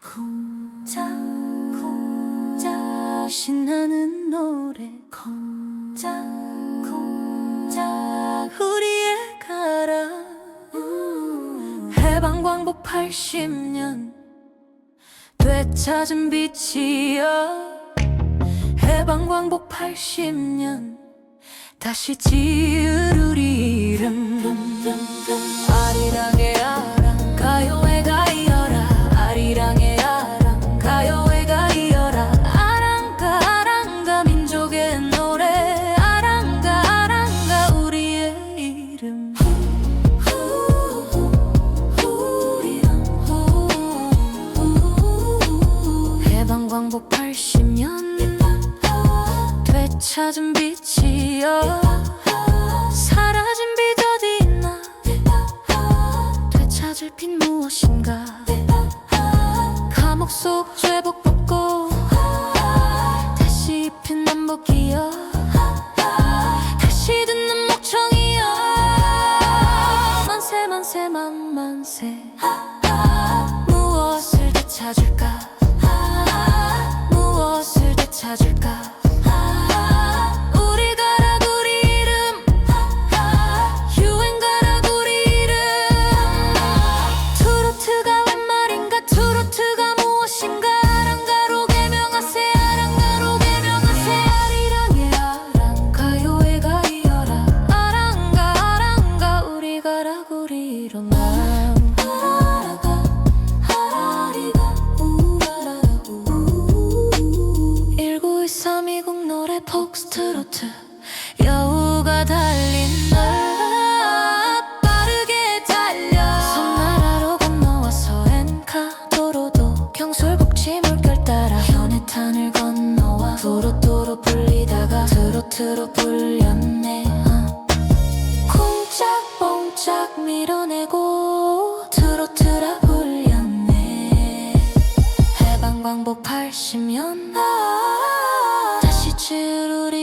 쿵짝 쿵짝 신나는 노래. 쿵짝 쿵짝 우리의 가라. 해방 광복 80년. 되찾은 빛이여. 해방 광복 80년. 다시 지을 우리 이름 해방광복 80년 되찾은 빛이여 사라진 빛 어디 있나 되찾을 빛 무엇인가 감옥 속 죄복 벗고 다시 입힌 남복이여 다시 듣는 목청이여 만세 만세 만만세 무엇을 되찾을까 찾을까 노래 폭스트로트. 여우가 달린다 빠르게 달려. 섬나라로 건너와서 엔카 도로도 경솔복지 물결 따라 현해탄을 건너와 도로도로 불리다가 트로트로 불렸네. 어. 쿵짝뽕짝 밀어내고 트로트라 불렸네. 해방광복 80년 다시 지을 우리